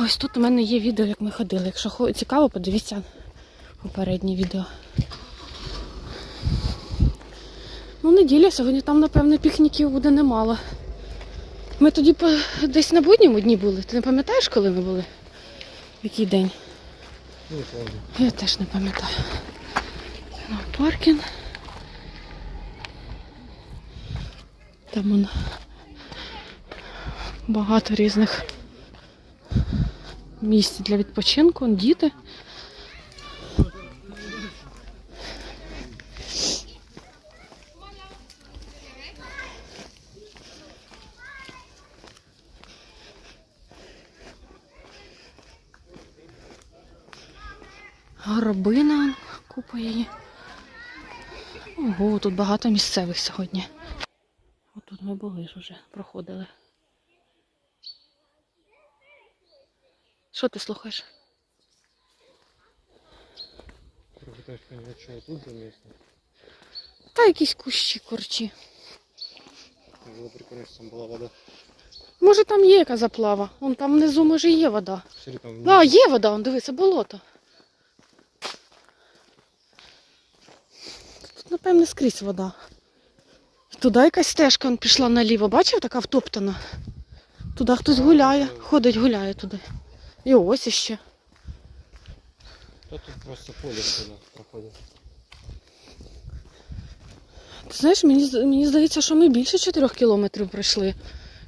Ось тут у мене є відео, як ми ходили. Якщо цікаво, подивіться попереднє відео. Ну, неділя, сьогодні там, напевно, пікніків буде немало. Ми тоді десь на будньому дні були. Ти не пам'ятаєш, коли ми були? В який день? Не помню. Я теж не пам'ятаю. Паркінг. Там он багато різних місць для відпочинку, діти. Горобина, купа її. Ого, тут багато місцевих сьогодні. Отут ми були ж уже, проходили. Що ти слухаєш? Пытаюсь понять, что тут за место. Та якісь кущі корчі. Было прикольно, если там была вода. Може там є яка заплава. Вон там внизу може є вода. Смотри, там Так, да, є вода, он дивися, болото. Тут, напевне, скрізь вода. Туди якась стежка он пішла наліво, бачив, така втоптана. Туди хтось гуляє, ходить, гуляє туди. І ось іще. Тут просто поле сюда проходит. Ти знаєш, мені, мені здається, що ми більше 4 кілометрів пройшли.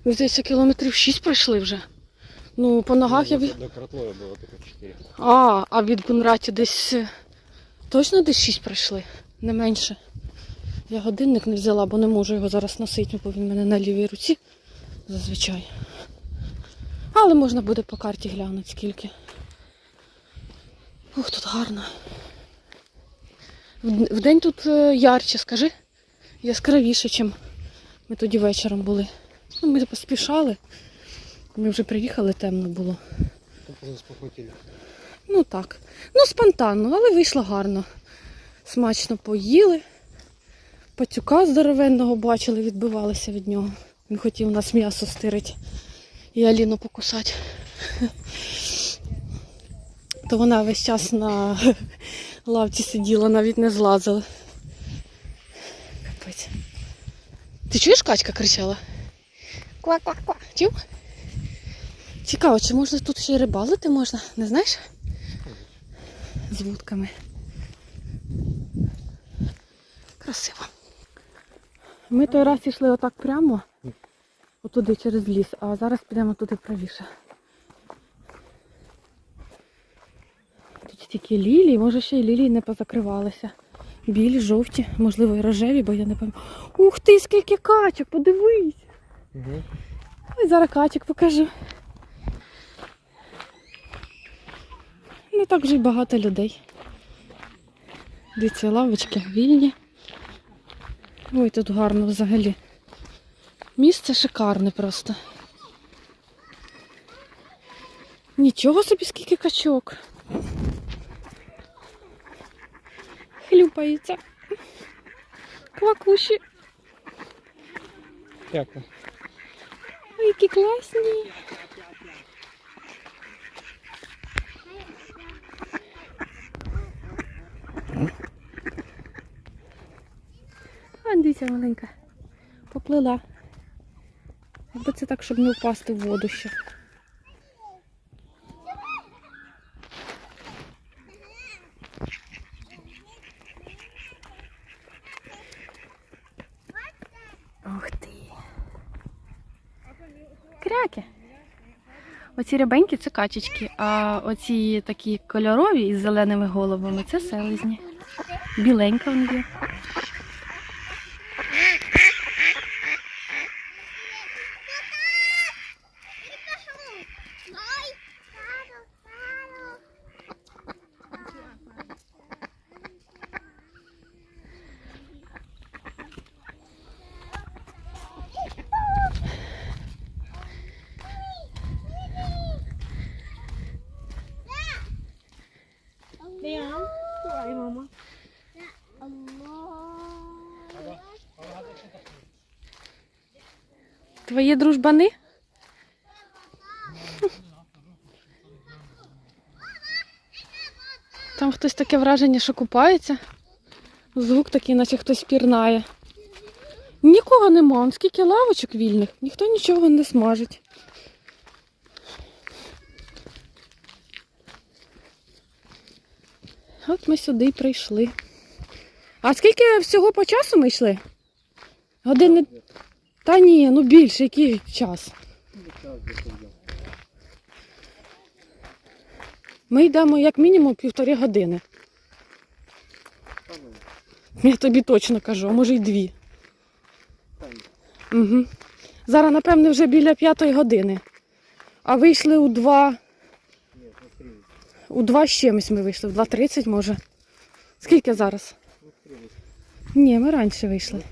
Мені здається, кілометрів 6 пройшли вже. Ну, по ногах я Ну, від... До Кратлоя было только 4. А, а від Гунраті десь е, точно десь 6 пройшли, не менше. Я годинник не взяла, бо не можу його зараз носити, бо він в мене на лівій руці зазвичай. Але можна буде по карті глянути скільки. Ух, тут гарно. Вдень тут е, ярче, скажи. Яскравіше, ніж ми тоді вечором були. Ну, ми поспішали. Ми вже приїхали, темно було. Ну так. Ну, спонтанно, але вийшло гарно. Смачно поїли. Пацюка здоровенного бачили, відбивалися від нього. Він хотів у нас м'ясо стирити і Аліну покусати. То вона весь час на лавці сиділа, навіть не злазила. Капець. Ти чуєш, качка кричала? Ква-ква-ква. Чув? Цікаво, чи можна тут ще й рибалити можна, не знаєш? З вудками. Красиво. Ми той раз йшли отак прямо, отуди через ліс, а зараз підемо туди правіше. Тут тільки лілії, може ще й лілії не позакривалися. Білі, жовті, можливо, і рожеві, бо я не пам'ятаю. Ух ти, скільки качок, подивись! Угу. Ой, зараз качок покажу. Не так вже й багато людей. Дивіться, лавочки вільні. Ой, тут гарно взагалі. Місце шикарне просто. Нічого собі скільки качок. Хлюпаються. Квакуші. Дякую. Ой, які класні. А, дивіться, маленька. Поплила. Якби це так, щоб не впасти в воду ще. Ух ти. Кряки. Оці рябенькі це качечки, а оці такі кольорові із зеленими головами це селезні. Біленька вон є. Там хтось таке враження, що купається. Звук такий, наче хтось пірнає. Нікого нема, он скільки лавочок вільних, ніхто нічого не смажить. От ми сюди й прийшли. А скільки всього по часу ми йшли? Години. Та ні, ну більше, який час. Ми йдемо як мінімум півтори години. Я тобі точно кажу, а може й дві. Угу. Зараз, напевне, вже біля п'ятої години. А вийшли у два. У два з чимось ми вийшли, в 2.30 може. Скільки зараз? Ні, ми раніше вийшли.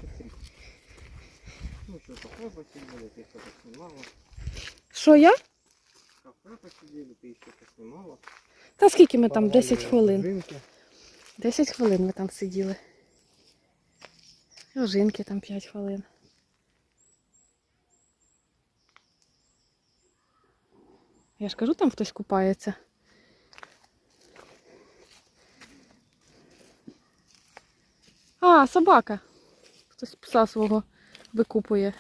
Ну что, кафе посидели, ты что поснимала. Що я? Кафе посидели, ты еще поснимала. Та скільки ми там? Порвали 10 хвилин. рынки. 10 хвилин ми там сиділи. Ожинки там 5 хвилин. Я ж кажу, там хтось купається. А, собака. Хтось пса свого викупує.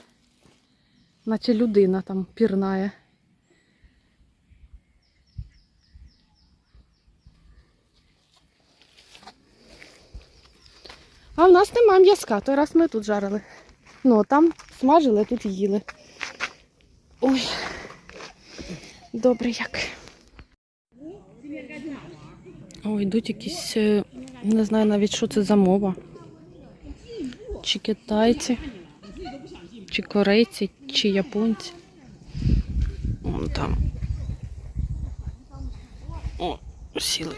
Наче людина там пірнає. А в нас нема м'язка, той раз ми тут жарили. Ну, там смажили, тут їли. Ой. Добре як. Ой, йдуть якісь, е, не знаю навіть, що це за мова. Чи китайці, чи корейці, чи японці. Вон там. О, сіли.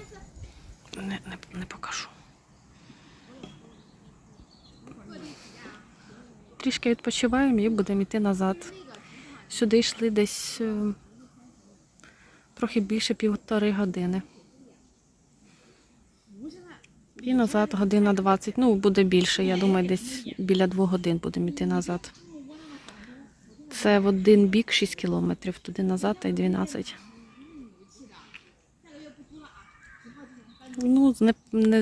Не, не, не покажу. Трішки відпочиваємо і будемо йти назад. Сюди йшли десь е, трохи більше півтори години. І назад година 20. Ну, буде більше, я думаю, десь біля двох годин будемо йти назад. Це в один бік 6 кілометрів, туди назад та й 12. Ну,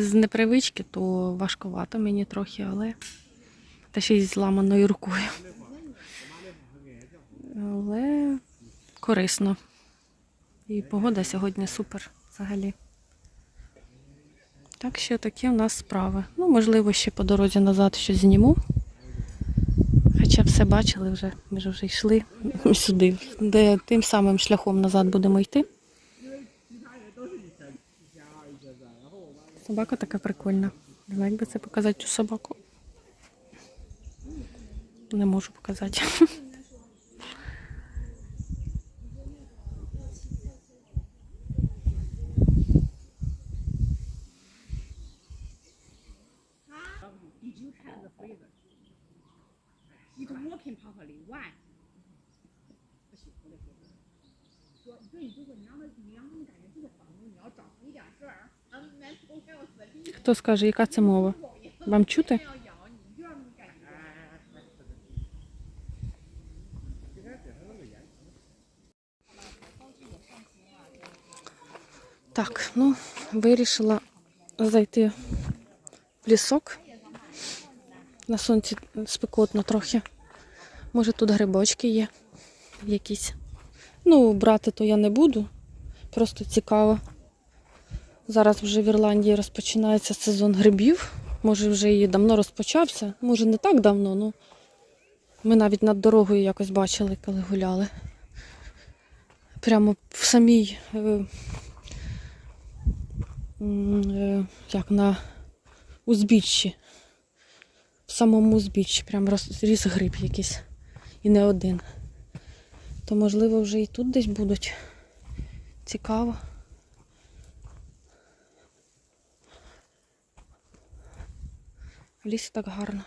з непривички, то важкувато мені трохи, але та ще й зламаною рукою. Але корисно. І погода сьогодні супер взагалі. Так що такі у нас справи. Ну, можливо, ще по дорозі назад щось зніму. Хоча все бачили вже, ми ж вже йшли сюди, де тим самим шляхом назад будемо йти. Собака така прикольна. Як би це показати цю собаку. Не можу показати. Хто скаже, яка це мова? Вам чути? Так, ну, вирішила зайти в лісок. На сонці спекотно трохи. Може тут грибочки є якісь. Ну, брати то я не буду. Просто цікаво. Зараз вже в Ірландії розпочинається сезон грибів. Може, вже і давно розпочався. Може, не так давно, ну ми навіть над дорогою якось бачили, коли гуляли. Прямо в самій. Е, як на узбіччі. В самому узбіччі прям розріс гриб якийсь. І не один. То, можливо, вже і тут десь будуть. Цікаво. В лісі так гарно.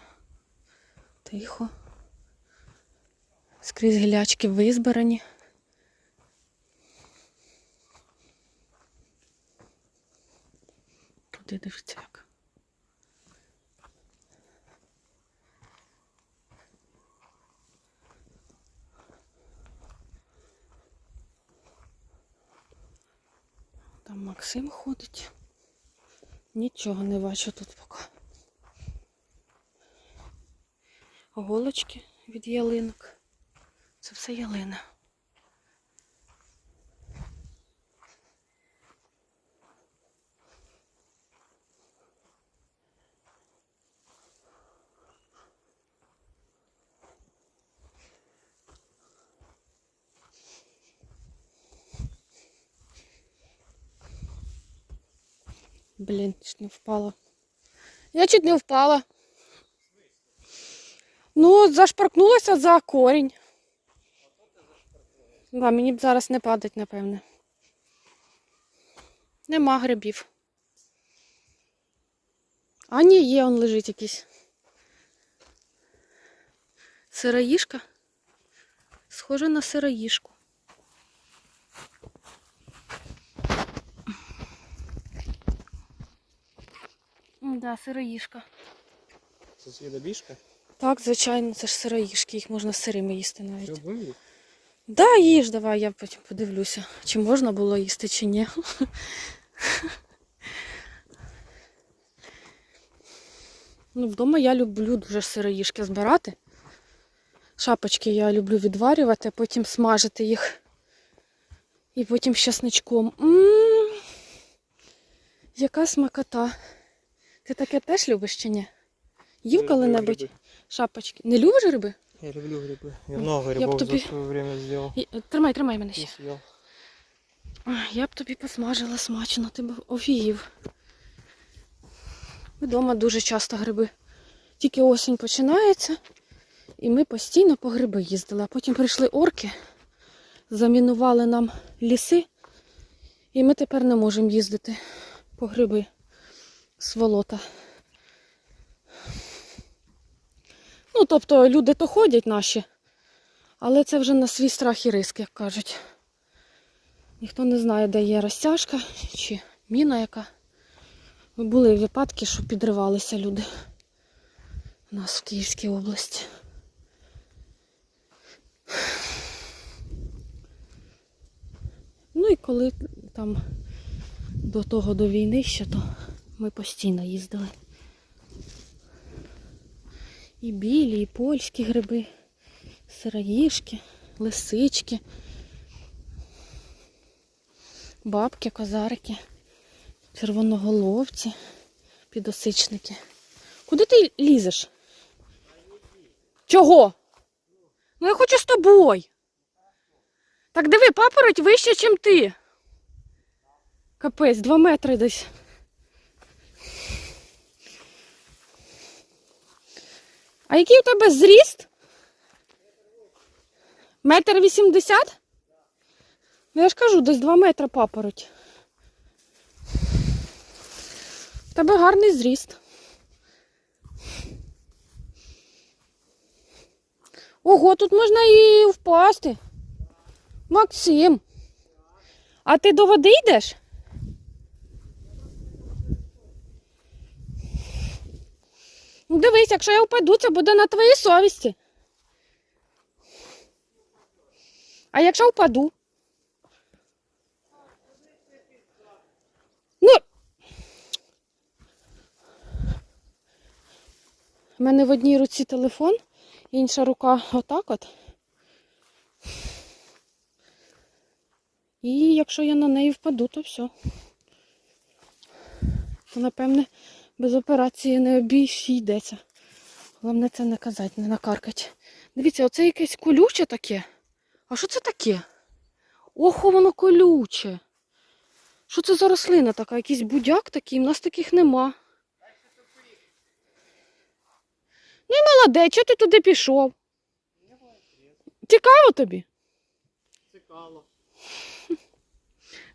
Тихо. Скрізь гілячки визбирані. Туди дивиться як. Там Максим ходить. Нічого не бачу тут поки. Голочки від ялинок. Це все ялина. Блін, чуть не впала. Я чуть не впала. Ну, зашпаркнулася за корінь. Да, мені б зараз не падать, напевне. Нема грибів. А ні, є, он лежить якийсь. Сироїшка. Схоже на сироїшку. Да, сироїшка. Це слідобіжка? Так, звичайно, це ж сироїшки, їх можна сирими їсти навіть. Що били? Да, їж, давай, я потім подивлюся, чи можна було їсти, чи ні. Ну, вдома я люблю дуже сироїшки збирати. Шапочки я люблю відварювати, потім смажити їх. І потім з часничком. М, Яка смакота. Ти таке теж любиш чи ні? Їв коли-небудь шапочки? Не любиш гриби? Я люблю гриби. Я много Я б грибов тобі- за своє время зробив. І- Тримай, тримай мене ще. Я б тобі посмажила смачно, ти б офігів. Ми вдома дуже часто гриби. Тільки осінь починається, і ми постійно по гриби їздили. А потім прийшли орки, замінували нам ліси, і ми тепер не можемо їздити по гриби з волота. Ну, тобто люди то ходять наші, але це вже на свій страх і риск, як кажуть. Ніхто не знає, де є розтяжка чи міна яка. Були випадки, що підривалися люди у нас в Київській області. Ну і коли там до того до війни ще, то ми постійно їздили. І білі, і польські гриби, сироїшки, лисички бабки, козарики, червоноголовці, підосичники. Куди ти лізеш? Чого? Ну я хочу з тобою. Так диви, папороть вище, ніж ти. Капець, два метри десь. А який у тебе зріст? Метр вісімдесят? Ну, я ж кажу, десь 2 метри папороть. В тебе гарний зріст. Ого, тут можна і впасти. Максим. А ти до води йдеш? Дивись, якщо я впаду, це буде на твоїй совісті. А якщо впаду? Ну. У мене в одній руці телефон, інша рука отак от. І якщо я на неї впаду, то все. То, напевне, без операції не обійдеться. Головне це не казати, не накаркати. Дивіться, оце якесь колюче таке. А що це таке? Охо, воно колюче. Що це за рослина така? Якийсь будяк такий, в нас таких нема. Ну і молодець, чого ти туди пішов? Цікаво тобі? Цікаво.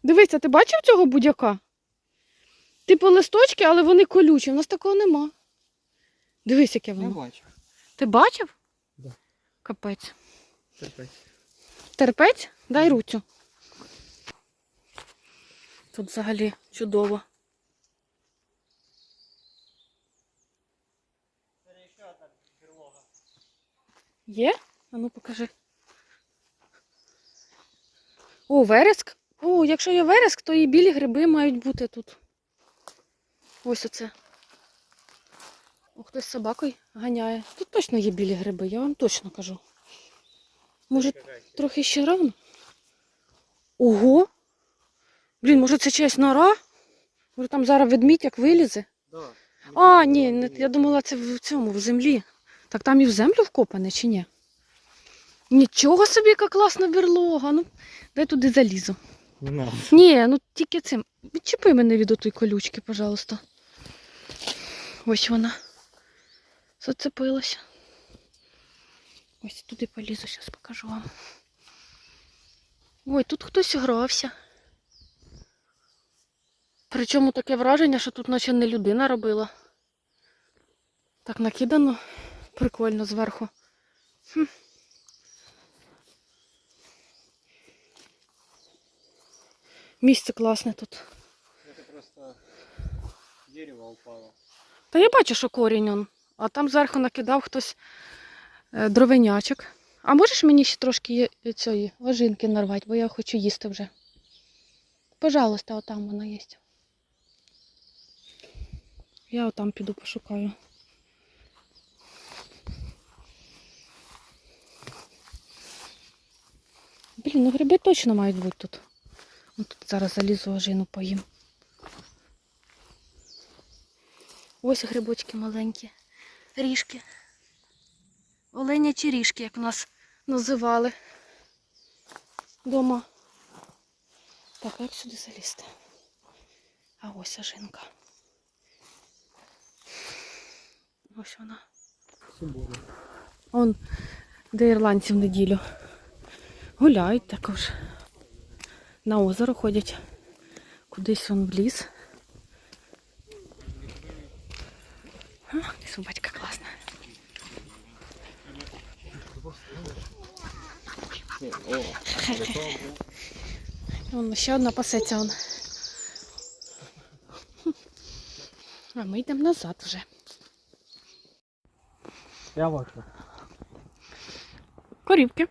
Дивися, ти бачив цього будяка? Типу листочки, але вони колючі. У нас такого нема. Дивись, яке воно. бачу. Ти бачив? Да. Капець. Терпеть. Терпець? Дай руцю. Тут взагалі чудово. Є? А ну покажи. О, вереск. О, якщо є вереск, то і білі гриби мають бути тут. Ось оце. О, хтось з собакою ганяє. Тут точно є білі гриби, я вам точно кажу. Може, трохи ще рано? Ого! Блін, може це чиясь нора? Може там зараз ведмідь як вилізе? Да. А, ні, не, я думала, це в цьому, в землі. Так там і в землю вкопане чи ні? Нічого собі, яка класна берлога. Ну, дай туди залізу. Не надо. Ні, ну тільки цим. Відчепи мене від отої колючки, пожалуйста. Ось вона. Зацепилася. Ось туди полізу, зараз покажу вам. Ой, тут хтось грався. Причому таке враження, що тут наче не людина робила. Так накидано прикольно зверху. Хм. Місце класне тут. Это дерево упало. Та я бачу, що корінь он. А там зверху накидав хтось е, дровенячок. А можеш мені ще трошки цієї ложинки нарвати, бо я хочу їсти вже. Пожалуйста, отам вона є. Я отам піду пошукаю. Блін, ну гриби точно мають бути тут. Тут зараз залізу ожину поїм. Ось грибочки маленькі. Ріжки. Оленячі ріжки, як нас називали. Дома. Так, як сюди залізти? А ось ожинка. Ось вона. Он, де ірландці в неділю. Гуляють також. На озеро ходять. Кудись вон в ліс. А, і собачка класна. О, Вон ще одна пасеться. Вон. А ми йдемо назад вже. я бачу. Корівки.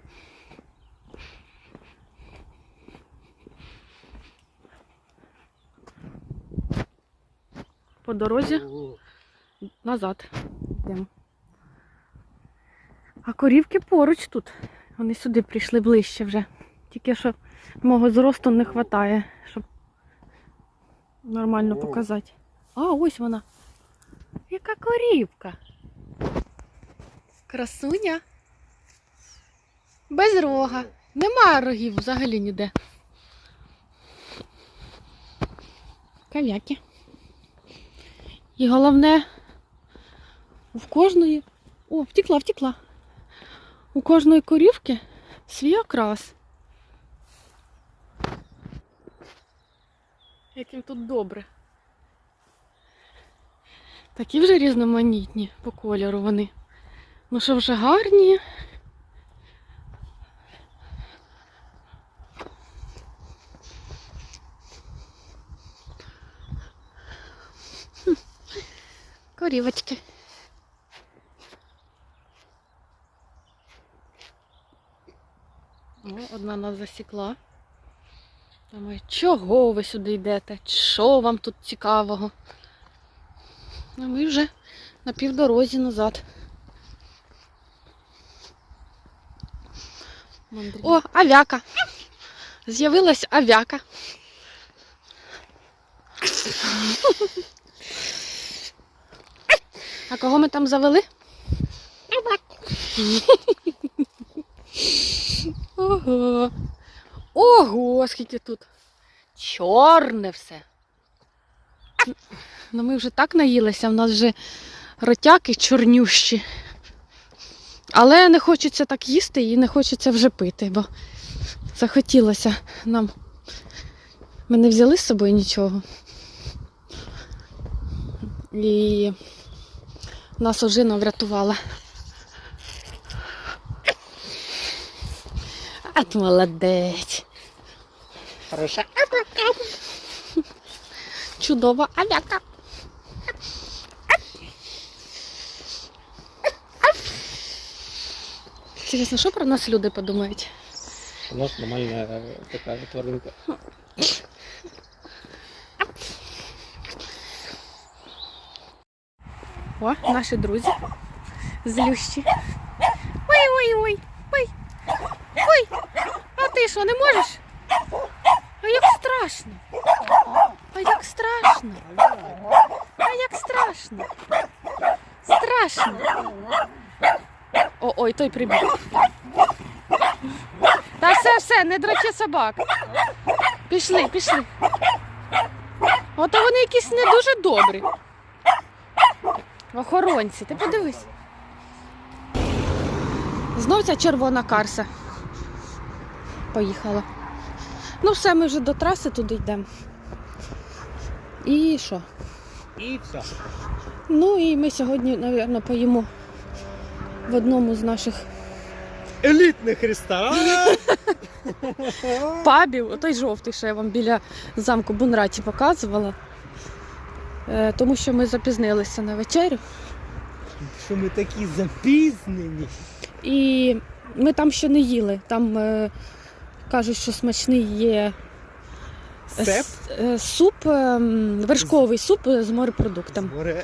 По дорозі назад йдемо. А корівки поруч тут. Вони сюди прийшли ближче вже. Тільки що мого зросту не вистачає, щоб нормально показати. А, ось вона. Яка корівка. Красуня. Без рога. Немає рогів взагалі ніде. Кав'яки. І головне, в кожної. О, втекла, втекла. У кожної корівки свій окрас. Як їм тут добре. Такі вже різноманітні по кольору вони. Ну що вже гарні. Корівочки. О, одна нас засікла. Думаю, чого ви сюди йдете? Що вам тут цікавого? А ми вже на півдорозі назад. О, авяка. З'явилась авяка. А кого ми там завели? Ого. Ого, скільки тут. Чорне все. Ну ми вже так наїлися, в нас вже ротяки чорнющі. Але не хочеться так їсти і не хочеться вже пити, бо захотілося нам. Ми не взяли з собою нічого. І нас ожина врятувала. От молодець. Хороша. Чудова авяка. Інтересно, що про нас люди подумають? У нас нормальная такая тваринка. О, наші друзі. Злющі. Ой-ой-ой. Ой. Ой. Ти що, не можеш? А як страшно. А як страшно. А як страшно. Страшно. О, ой, той прибіг. Та все, все, не драчи собак. Пішли, пішли. Ото вони якісь не дуже добрі. Охоронці, ти подивись. Знов ця червона карса. Поїхала. Ну, все, ми вже до траси туди йдемо. І що? І все. Ну і ми сьогодні, мабуть, поїмо в одному з наших Елітних ресторанів. пабів, отой жовтий, що я вам біля замку Бунраті показувала. Е, Тому що ми запізнилися на вечерю. Що ми такі запізнені. І ми там ще не їли. Там е, кажуть, що смачний є е, Сеп? с- е, суп, е, вершковий суп з морепродуктами. Море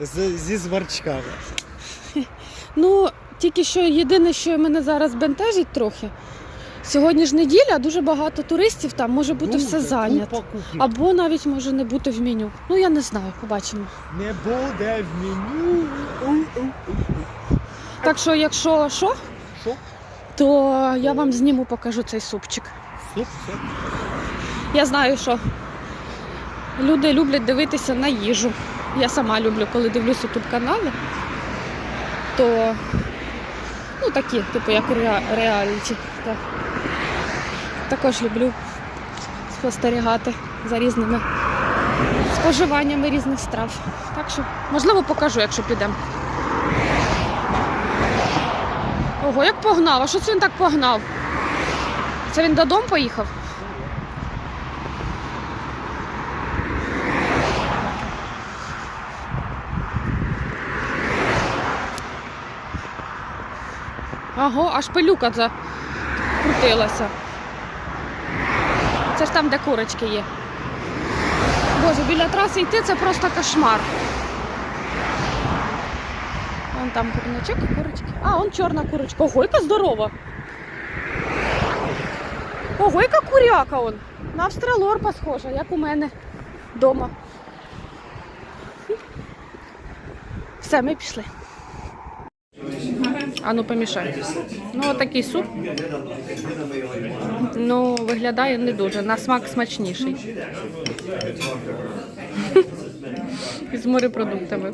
з, зі зварчками. Ну, тільки що єдине, що мене зараз бентежить трохи. Сьогодні ж неділя, а дуже багато туристів там може бути все зайнято. Або навіть може не бути в меню. Ну я не знаю, побачимо. Не буде в меню. Так що, якщо що, Що? То я вам зніму, покажу цей супчик. Суп, суп. Я знаю, що люди люблять дивитися на їжу. Я сама люблю, коли дивлюсь тут канали, то ну такі, типу як реаліті. Так. Також люблю спостерігати за різними споживаннями різних страв. Так що, можливо, покажу, якщо підемо. Ого, як погнав. А що це він так погнав? Це він додому поїхав? Ага, аж пилюка закрутилася. Це ж там, де курочки є. Боже, біля траси йти це просто кошмар. Вон там курничок, курочки. А, он чорна курочка. Ого, яка здорова. Ого, яка куряка он. На австралорпа схожа, як у мене вдома. Все, ми пішли. А ну помішай. Ну, отакий суп. Ну, виглядає не дуже. На смак смачніший. З морепродуктами.